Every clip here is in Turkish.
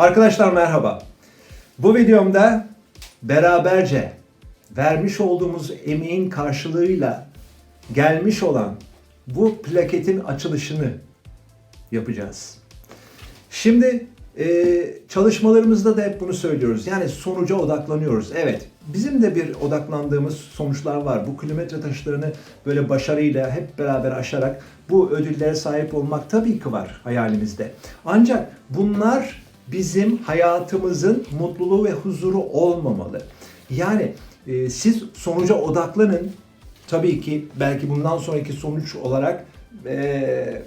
Arkadaşlar merhaba. Bu videomda beraberce vermiş olduğumuz emeğin karşılığıyla gelmiş olan bu plaketin açılışını yapacağız. Şimdi e, çalışmalarımızda da hep bunu söylüyoruz. Yani sonuca odaklanıyoruz. Evet, bizim de bir odaklandığımız sonuçlar var. Bu kilometre taşlarını böyle başarıyla hep beraber aşarak bu ödüllere sahip olmak tabii ki var hayalimizde. Ancak bunlar bizim hayatımızın mutluluğu ve huzuru olmamalı. Yani e, siz sonuca odaklanın. Tabii ki belki bundan sonraki sonuç olarak e,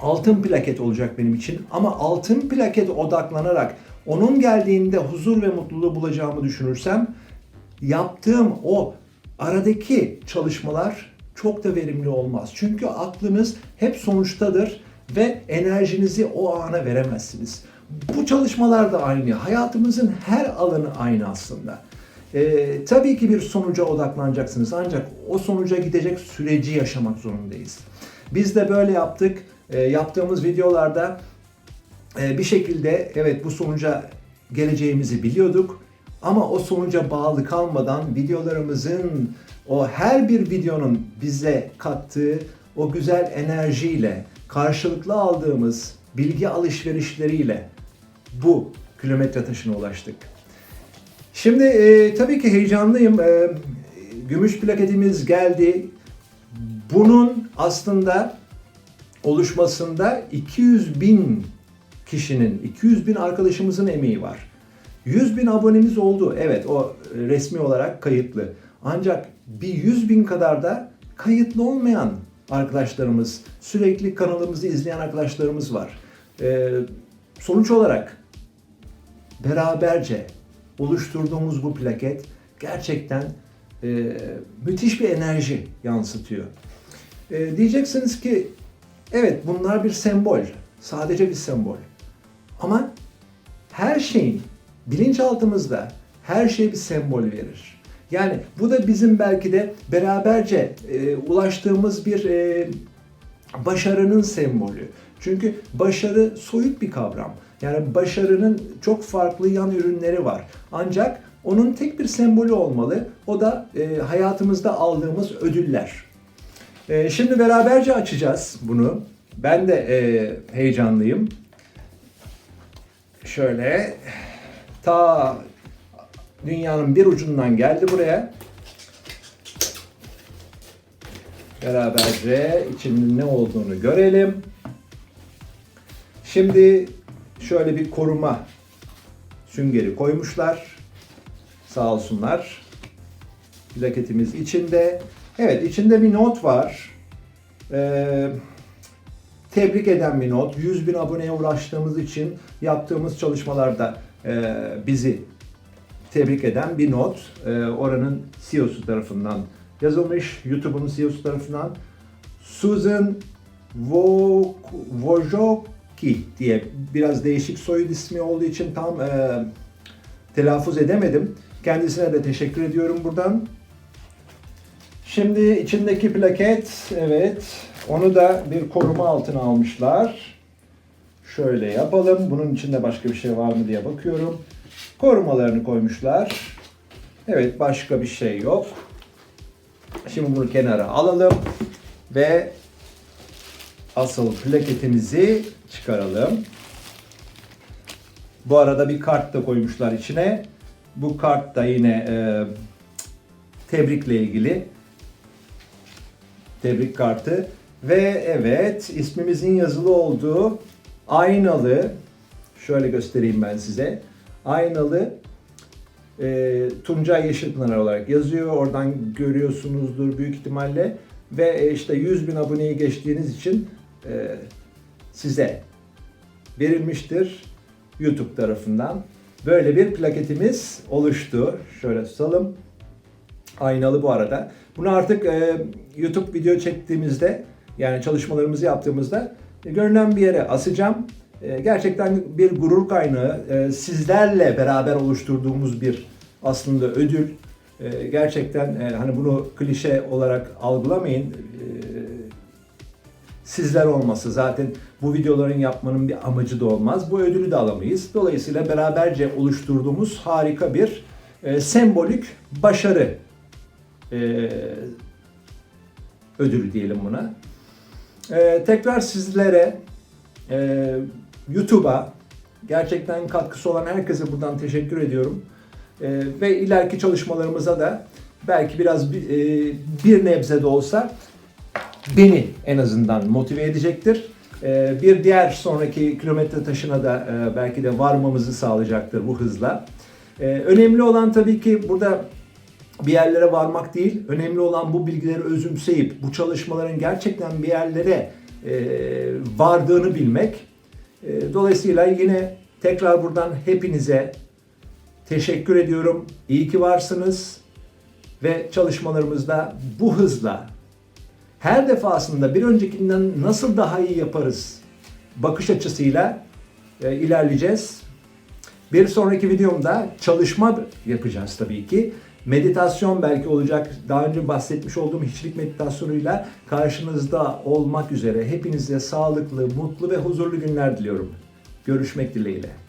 altın plaket olacak benim için ama altın plaket odaklanarak onun geldiğinde huzur ve mutluluğu bulacağımı düşünürsem yaptığım o aradaki çalışmalar çok da verimli olmaz. Çünkü aklınız hep sonuçtadır ve enerjinizi o ana veremezsiniz. Bu çalışmalar da aynı. Hayatımızın her alanı aynı aslında. Ee, tabii ki bir sonuca odaklanacaksınız ancak o sonuca gidecek süreci yaşamak zorundayız. Biz de böyle yaptık. Ee, yaptığımız videolarda e, bir şekilde evet bu sonuca geleceğimizi biliyorduk. Ama o sonuca bağlı kalmadan videolarımızın o her bir videonun bize kattığı o güzel enerjiyle karşılıklı aldığımız bilgi alışverişleriyle bu kilometre taşına ulaştık. Şimdi e, tabii ki heyecanlıyım. E, gümüş plaketimiz geldi. Bunun aslında oluşmasında 200 bin kişinin, 200 bin arkadaşımızın emeği var. 100 bin abonemiz oldu. Evet o resmi olarak kayıtlı. Ancak bir 100 bin kadar da kayıtlı olmayan arkadaşlarımız, sürekli kanalımızı izleyen arkadaşlarımız var. Ee, sonuç olarak beraberce oluşturduğumuz bu plaket gerçekten e, müthiş bir enerji yansıtıyor. E, diyeceksiniz ki evet bunlar bir sembol, sadece bir sembol. Ama her şeyin bilinçaltımızda her şey bir sembol verir. Yani bu da bizim belki de beraberce e, ulaştığımız bir e, başarının sembolü. Çünkü başarı soyut bir kavram. Yani başarının çok farklı yan ürünleri var. Ancak onun tek bir sembolü olmalı. O da e, hayatımızda aldığımız ödüller. E, şimdi beraberce açacağız bunu. Ben de e, heyecanlıyım. Şöyle ta dünyanın bir ucundan geldi buraya. Beraberce içinde ne olduğunu görelim. Şimdi şöyle bir koruma süngeri koymuşlar. Sağ olsunlar. Plaketimiz içinde. Evet içinde bir not var. Ee, tebrik eden bir not. 100 bin aboneye ulaştığımız için yaptığımız çalışmalarda e, bizi tebrik eden bir not. E, oranın CEO'su tarafından yazılmış. YouTube'un CEO'su tarafından. Susan Wo- Wojcicki diye biraz değişik soyad ismi olduğu için tam e, telaffuz edemedim. Kendisine de teşekkür ediyorum buradan. Şimdi içindeki plaket, evet, onu da bir koruma altına almışlar. Şöyle yapalım. Bunun içinde başka bir şey var mı diye bakıyorum. Korumalarını koymuşlar. Evet, başka bir şey yok. Şimdi bunu kenara alalım ve asıl plaketimizi çıkaralım. Bu arada bir kart da koymuşlar içine. Bu kart da yine e, tebrikle ilgili. Tebrik kartı. Ve evet ismimizin yazılı olduğu aynalı, şöyle göstereyim ben size. Aynalı e, Tuncay Yeşilpınar olarak yazıyor. Oradan görüyorsunuzdur büyük ihtimalle. Ve e, işte 100 bin aboneyi geçtiğiniz için e, size verilmiştir YouTube tarafından. Böyle bir plaketimiz oluştu. Şöyle tutalım. Aynalı bu arada. Bunu artık e, YouTube video çektiğimizde yani çalışmalarımızı yaptığımızda e, görünen bir yere asacağım. E, gerçekten bir gurur kaynağı. E, sizlerle beraber oluşturduğumuz bir aslında ödül. E, gerçekten e, hani bunu klişe olarak algılamayın. Sizler olması zaten bu videoların yapmanın bir amacı da olmaz. Bu ödülü de alamayız. Dolayısıyla beraberce oluşturduğumuz harika bir e, sembolik başarı e, ödülü diyelim buna. E, tekrar sizlere e, YouTube'a gerçekten katkısı olan herkese buradan teşekkür ediyorum. E, ve ileriki çalışmalarımıza da belki biraz bir, e, bir nebze de olsa beni en azından motive edecektir. E, bir diğer sonraki kilometre taşına da e, belki de varmamızı sağlayacaktır bu hızla. E, önemli olan tabii ki burada bir yerlere varmak değil, önemli olan bu bilgileri özümseyip bu çalışmaların gerçekten bir yerlere e, vardığını bilmek. E, dolayısıyla yine tekrar buradan hepinize teşekkür ediyorum. İyi ki varsınız ve çalışmalarımızda bu hızla her defasında bir öncekinden nasıl daha iyi yaparız bakış açısıyla e, ilerleyeceğiz. Bir sonraki videomda çalışma yapacağız tabii ki. Meditasyon belki olacak. Daha önce bahsetmiş olduğum hiçlik meditasyonuyla karşınızda olmak üzere hepinize sağlıklı, mutlu ve huzurlu günler diliyorum. Görüşmek dileğiyle.